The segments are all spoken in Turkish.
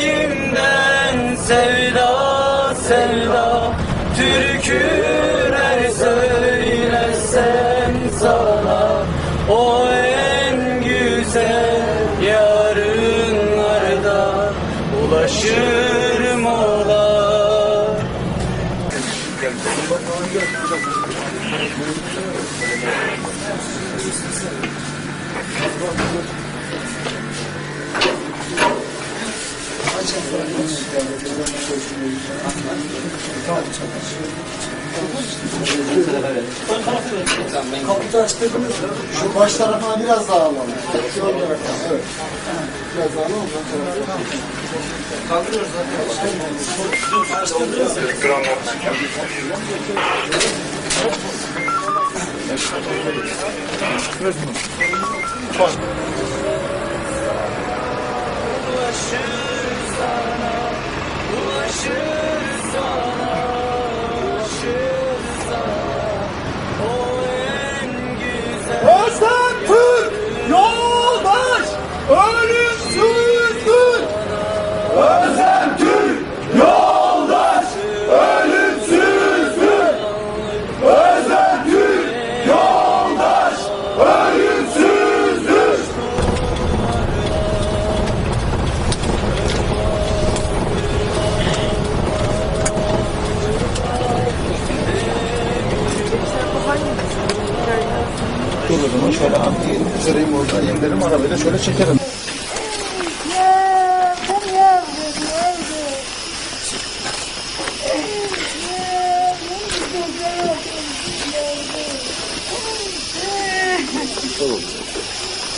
Yüreğimden sevda sevda Türküler söylesem sana O en güzel yarınlarda Ulaşırım ona Thank you. Kaputu açtırdınız. Şu baş tarafına biraz daha alalım. Evet. Biraz daha alalım. ön tarafa. Kaldırıyoruz Ulaşır sana, ulaşır Zaman şöyle abi üzereyim oradan yemlerim arabayla şöyle çekerim.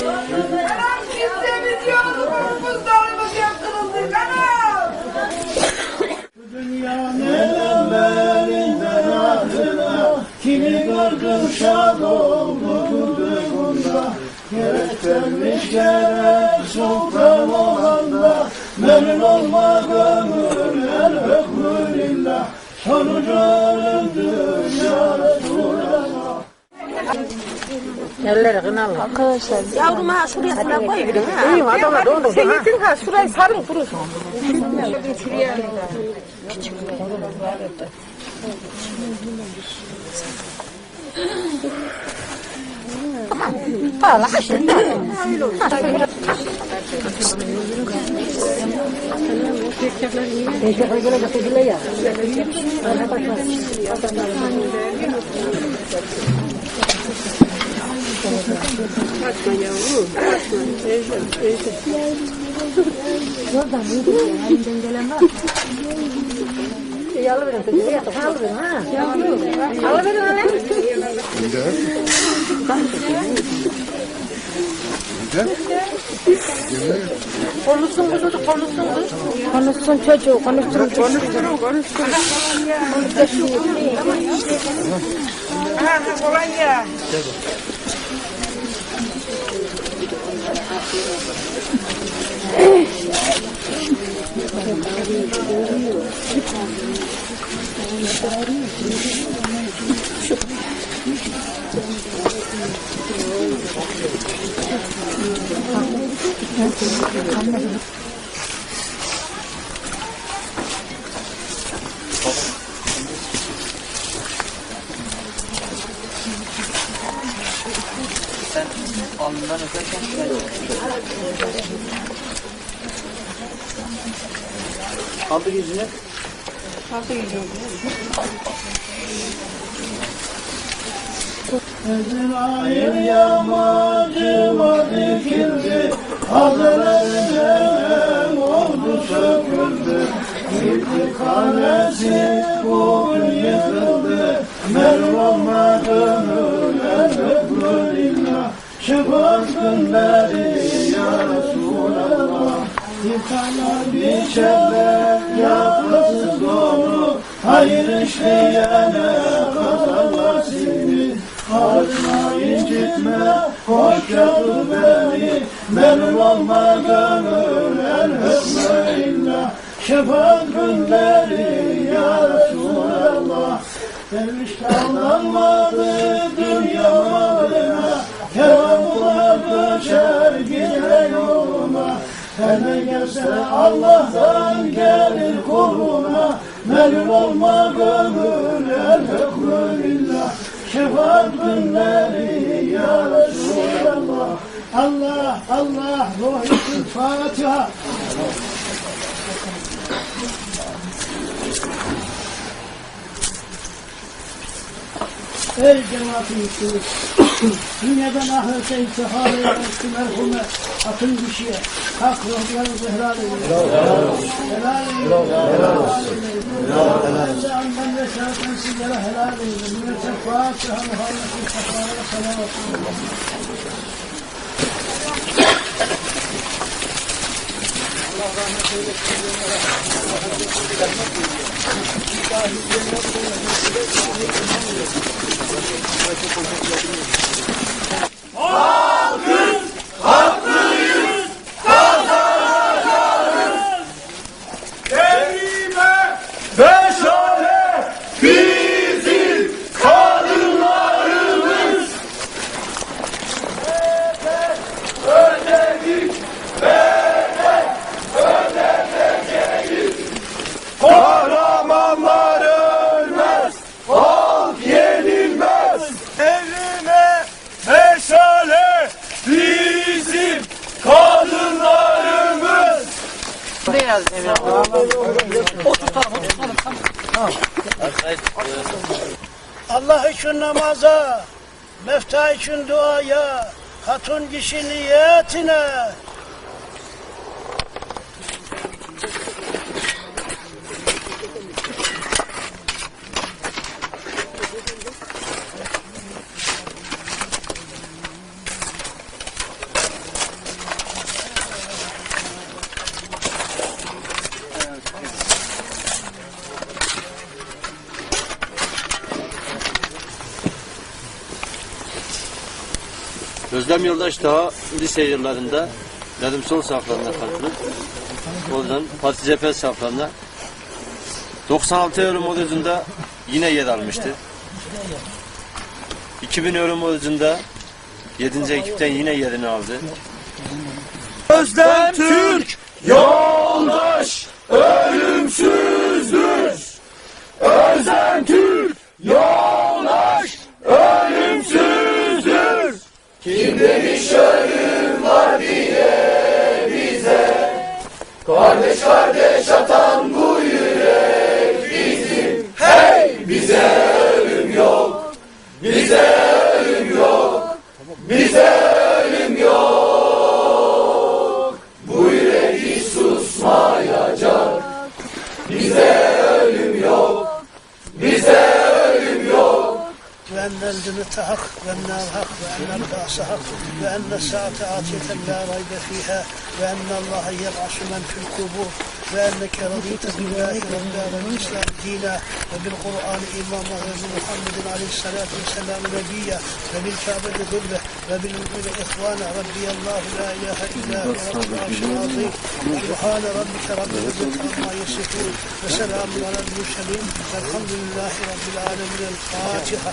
Anam kimsemiz yok. Buzlarımız yaptırıldı. Anam. Dünyanın adına kimi gördüm şad oldu kurduğunda Gerektirmiş gerek sultan olanda Memnun olma gönül el hükmülillah Sonucu ölümdür ya Resulallah Yavrum ha şuraya sana koy bir de ha. İyi adamlar doldu. Sen gitsin ha şurayı sarın durursun. Valla şimdi. Alıverin kızı. Alıverin ha. Alıverin öyle. Konuşsun bu çocuk konuşsun kız. Konuşsun çocuğu konuşsun. Konuşsun konuşsun. Ha kolay ya. Sen alnından öperken Kaldır yüzüne. Ezrail yamacıma Hazretlerinden oldu söküldü. Gitti kalesi bugün yıkıldı. Merhum olma gönüller hükmülillah Şıfat günleri ya Resulallah. Yıkana biçerler yakasız dolu Hayır işleyene kazanlar seni Harına incitme hoş geldin beni. Benim olma gönül el hükme illah Şefaat günleri ya Resulallah. Derviş davranmadı dünya malına Kervanlar göçer gider yoluna. Her ne gelse Allah'tan gelir kuluna. Melul olma gönül elhamdülillah Şefaat günleri ya Resulallah Allah Allah ruh için Fatiha Ey cemaat-i Müslümin! Dünyadan ahirete intihar şu merhume atın kişiye hak ruhlarınızı helal edin. Helal edin. Helal edin. Ben de andan ve şahsen sizlere helal edin. Millete Fatiha Muhammed'in şefaatine selam olsun. Kerime Allah için namaza, mefta için duaya, hatun kişi niyetine. Özlem Yoldaş daha lise yıllarında Nedim Sol saflarına katılıp oradan Parti Cephe saflarına 96 euro modülünde yine yer almıştı. 2000 euro modülünde 7. ekipten yine yerini aldı. Özlem Türk yoldaş الجنة حق وأن الحق وأن البعث حق وأن الساعة آتية لا ريب فيها وأن الله يبعث من في القبور وأنك رضيت بالله ربا وبالإسلام دينا وبالقرآن إماما وبمحمد عليه الصلاة والسلام نبيا وبالكعبة قبلة وبالمؤمن إخوانا ربي الله لا إله إلا هو رب سبحان ربك رب العزة عما يصفون وسلام على المرسلين والحمد لله رب العالمين. الفاتحة.